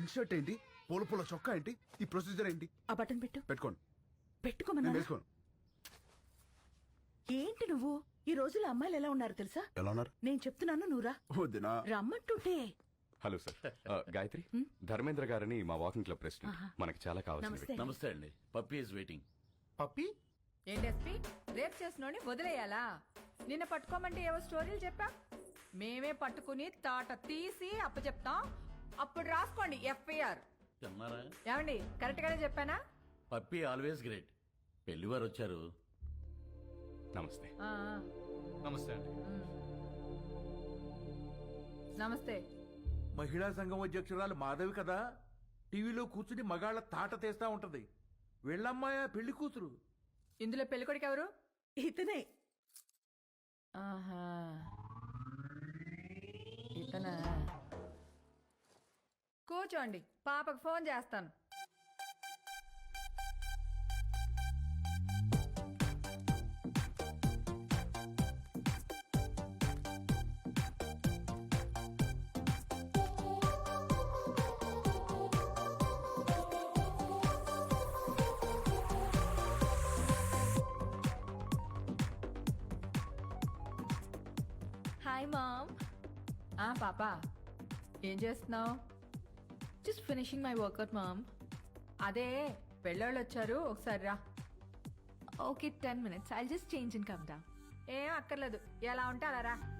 In shirt ఏంటి? పూల పూల చొక్కా ఏంటి? ఈ ప్రొసీజర్ ఏంటి? ఆ బటన్ పెట్టు. పెట్టుకోండి నేను పెట్టుకోమన్నా వేసుకోను. ఏంటి నువ్వు? ఈ రోజుల్లో అమ్మాయిలు ఎలా ఉన్నారు తెలుసా? ఎలా ఉన్నారు? నేను చెప్తున్నాను నువ్వురా వద్దునా? రమ్మంటుంటే. Hello sir. ఆ, గాయత్రి ధర్మేంద్ర గారని మా వాకింగ్ క్లబ్ ప్రెసిడెంట్ మనకి చాలా కావాల్సిన నమస్తే నమస్తే అండి. Puppy is waiting puppy? ఏంటెస్పీ rape చేసినోని వదిలేయాలా? నిన్న పట్టుకోమంటే ఏవో స్టోరీలు చెప్పా? మేమే పట్టుకుని తాట తీసి అప్పచెప్తాం. అప్పుడు రాసుకోండి ఎఫ్ఐఆర్. తిన్నారా ఏమండి కరెక్ట్ గానే చెప్పానా? Puppy always great. పెళ్ళివారు వచ్చారు. నమస్తే. ఆ, ఆ. నమస్తే అండి. నమస్తే. మహిళా సంఘం అధ్యక్షురాలు మాధవి కదా? టీవీలో కూర్చుని మగాళ్ళ తాట తీస్తా ఉంటది. వెళ్ళమ్మాయా పెళ్ళి కూతురు. ఇందులో పెళ్ళికొడికి ఎవరు? ఇతనే. ఆహా. ఇతనా? కూర్చోండి. పాపకు ఫోన్ చేస్తాను. హాయ్ మామ్ ఆ పాప. ఏం చేస్తున్నావు? Just finishing my workout mom అదే పెళ్ళోళ్ళు వచ్చారు. ఒకసారి రా. Okay ten minutes I just change in come down ఏం అక్కర్లేదు. ఎలా ఉంటే అలా రా.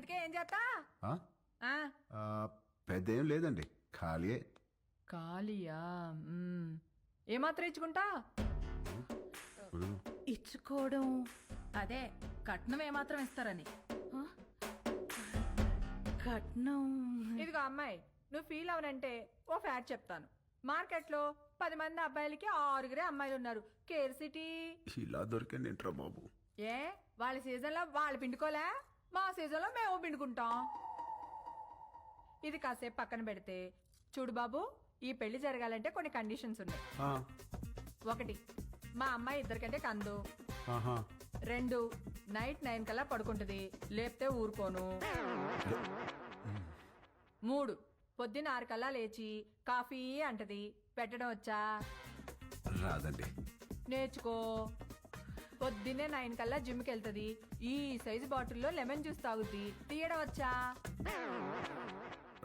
ఇంతకే ఏం చేస్తా ఆ? ఆ, ఆ, పెద్ద ఏం లేదండి. ఖాళీయే. ఖాళీయా? మ్మ్. ఏమాత్రం ఇచ్చుకుంటా? ఇప్పుడు ఇచ్చుకోవడం. అదే కట్నం ఏమాత్రం ఇస్తారని? కట్నం. ఇదిగో అమ్మాయి నువ్వు ఫీల్ అవనంటే ఓ ఫ్యాక్ట్ చెప్తాను. మార్కెట్లో పది మంది అబ్బాయిలకి ఆరుగురే అమ్మాయిలు ఉన్నారు. Care city. ఇలా దొరికింది ఏంట్రా బాబు? ఏ వాళ్ళ సీజన్లో వాళ్ళు పిండుకోలే? మా సీజన్లో మేము పిండుకుంటాం. ఇది కాసేపు పక్కన పెడితే చూడు బాబు ఈ పెళ్ళి జరగాలంటే కొన్ని కండిషన్స్ ఉన్నాయి. ఆ, ఒకటి మా అమ్మాయి ఇద్దరికంటే కందు. రెండు నైట్ నైన్ కల్లా పడుకుంటది. లేపితే ఊరుకోను. మూడు పొద్దున్న ఆరు కల్లా లేచి కాఫీ అంటది. పెట్టడం వచ్చా? రాదండి. నేర్చుకో. పొద్దున్నే నైన్ కల్లా జిమ్కి వెళ్తది ఈ సైజు బాటిల్లో లెమన్ జ్యూస్ తాగుద్ది. తీయడం వచ్చా?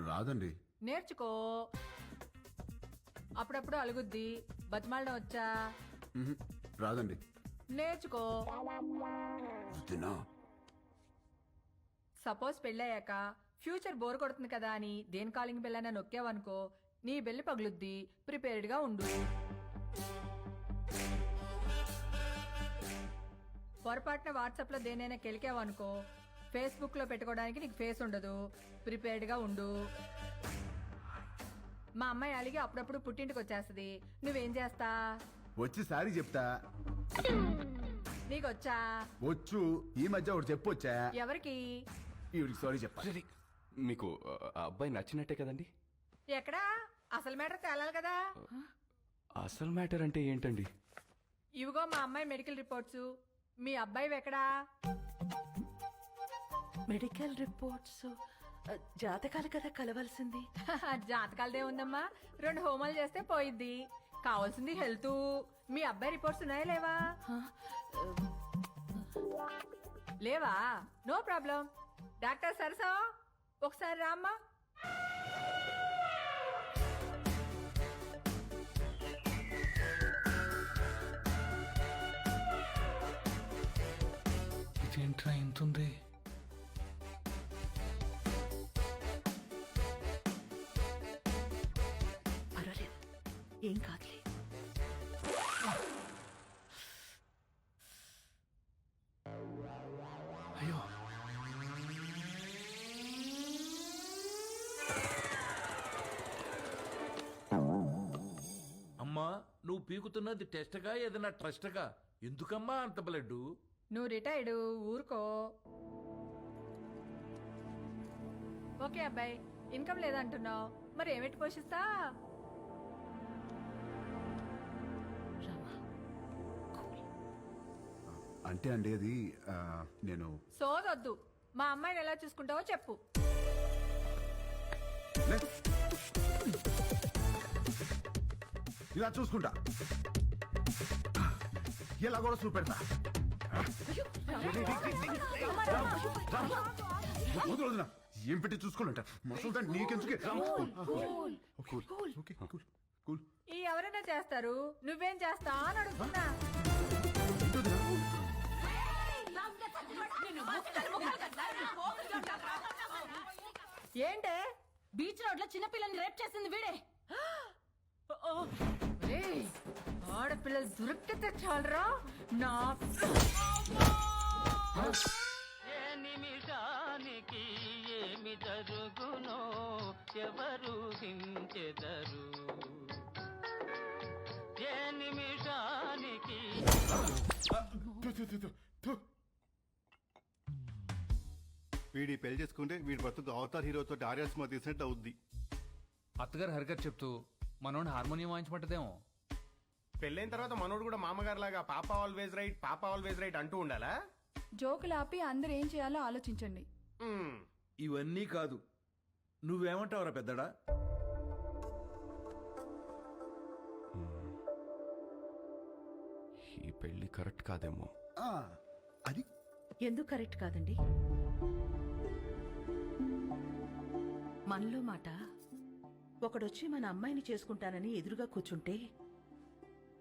రాదండి. నేర్చుకో. అప్పుడప్పుడు అలుగుద్ది. బతిమాలడం వచ్చా. రాదండి. నేర్చుకో. వద్దునా? సపోజ్ పెళ్ళయ్యాక ఫ్యూచర్ బోర్ కొడుతుంది కదా అని దేని కాలింగ్ బెల్ నొక్కావనుకో నీ బెల్లి పగులుద్ది. ప్రిపేర్డ్గా ఉండు. పొరపాటున వాట్సాప్లో దేనైనా కెలికావనుకో ఫేస్బుక్లో పెట్టుకోవడానికి నీకు ఫేస్ ఉండదు. ప్రిపేర్డ్గా ఉండు. మా అమ్మాయి అలిగి అప్పుడప్పుడు పుట్టింటికి వచ్చేస్తది. నువ్వేం చేస్తా? వచ్చి సారీ చెప్తా. నీకొచ్చా? వచ్చు. ఈ మధ్య ఒకటి చెప్పొచ్చా? ఎవరికి? ఈవిడికి సారీ చెప్పాలి మీకు ఆ అబ్బాయి నచ్చినట్టే కదండి? ఎక్కడా? అసలు మ్యాటర్ తేలాలి కదా. అసలు మ్యాటర్ అంటే ఏంటండి? ఇవిగో మా అమ్మాయి మెడికల్ రిపోర్ట్స్. మీ అబ్బాయి ఎక్కడా? మెడికల్ రిపోర్ట్స్ జాతకాలు కదా కలవాల్సింది. జాతకాలదే ఉందమ్మా. రెండు హోమాలు చేస్తే పోయిద్ది. కావాల్సింది హెల్త్. మీ అబ్బాయి రిపోర్ట్స్ ఉన్నాయా లేవా? లేవా? No problem. డాక్టర్ సరసా ఒకసారి రామ్మా. ఇదేంట్రా ఇంతుంది పర్వాలేదు ఏం కాదులే. అయ్యో. అమ్మా నువ్వు పీకుతున్నది టెస్ట్గా ఏదైనా ట్రస్ట్గా? ఎందుకమ్మా అంత బ్లడ్ నువ్వు రిటైర్డ్ ఊరుకో. ఓకే అబ్బాయి ఇన్కమ్ లేదంటున్నావు. మరి ఏమిటి పోషిస్తా. అంటే అండి అది ఆ, నేను సోదొద్దు. మా అమ్మాయిని ఎలా చూసుకుంటావో చెప్పు. లే. ఇలా చూసుకుంటా. ఇలా కూడా చూపెడతా. వదినా. ఏం పెట్టి చూసుకోవాలంట మసలు నీకెందుకే కూల్ ఓకే కూల్ కూల్ ఈ ఎవరైనా చేస్తారు నువ్వేం చేస్తా అని అడుగుతున్నా. ఏంటే? బీచ్ రోడ్లో చిన్నపిల్లని రేప్ చేసింది వీడే. ఆడపిల్లలు దొరికితే చాలరా? నా ఏ నిమిషానికి ఏమి జరుగునో ఎవరు హించెదరు? ఏ నిమిషానికి వీడి పెళ్ళి చేసుకుంటే వీడి బతుకు అవతార్ హీరోతో ఆర్యా సినిమా తీసినట్టు అవుద్ది. అత్తగారు హరిగారు చెప్తూ మనోడిని హార్మోనియం వాయించమంటదేమో. పెళ్ళైన తర్వాత మనోడు కూడా మామగారు లాగా పాప ఆల్వేజ్ రైట్ పాప ఆల్వేజ్ రైట్ అంటూ ఉండాలా? జోకులు ఆపి అందరు ఏం చేయాలో ఆలోచించండి. మ్మ్. ఇవన్నీ కాదు. నువ్వేమంటావురా పెద్దడా? ఈ పెళ్ళి కరెక్ట్ కాదేమో. ఆ, అది. ఎందుకు కరెక్ట్ కాదండి? మనలో మాట ఒకడొచ్చి మన అమ్మాయిని చేసుకుంటానని ఎదురుగా కూర్చుంటే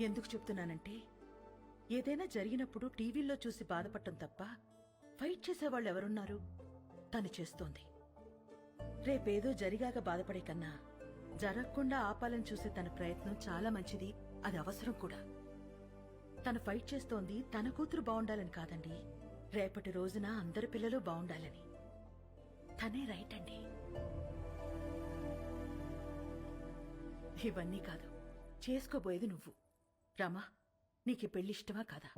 ఎందుకు చెప్తున్నానంటే ఏదైనా జరిగినప్పుడు టీవీల్లో చూసి బాధపడటం తప్ప ఫైట్ చేసేవాళ్ళు ఎవరున్నారు? తను చేస్తోంది. రేపేదో జరిగాక బాధపడే కన్నా జరగకుండా ఆపాలని చూసే తన ప్రయత్నం చాలా మంచిది. అది అవసరం కూడా. తను ఫైట్ చేస్తోంది. తన కూతురు బాగుండాలని కాదండి. రేపటి రోజున అందరి పిల్లలు బాగుండాలని తనే రైట్ అండి. ఇవన్నీ కాదు. చేసుకోబోయేది నువ్వు. రమా నీకు ఈ పెళ్ళి ఇష్టమా కాదా?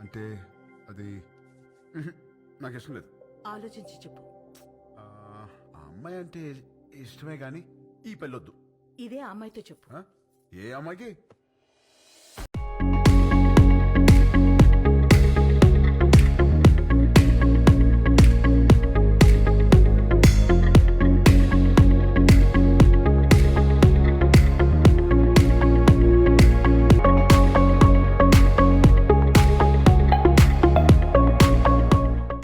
అంటే అది నాకు ఇష్టం లేదు. ఆలోచించి చెప్పు. ఆ, ఆ అమ్మాయి అంటే ఇష్టమే కానీ ఈ పెళ్ళొద్దు. ఇదే ఆ అమ్మాయితో చెప్పు. ఆ? ఏ అమ్మాయికి?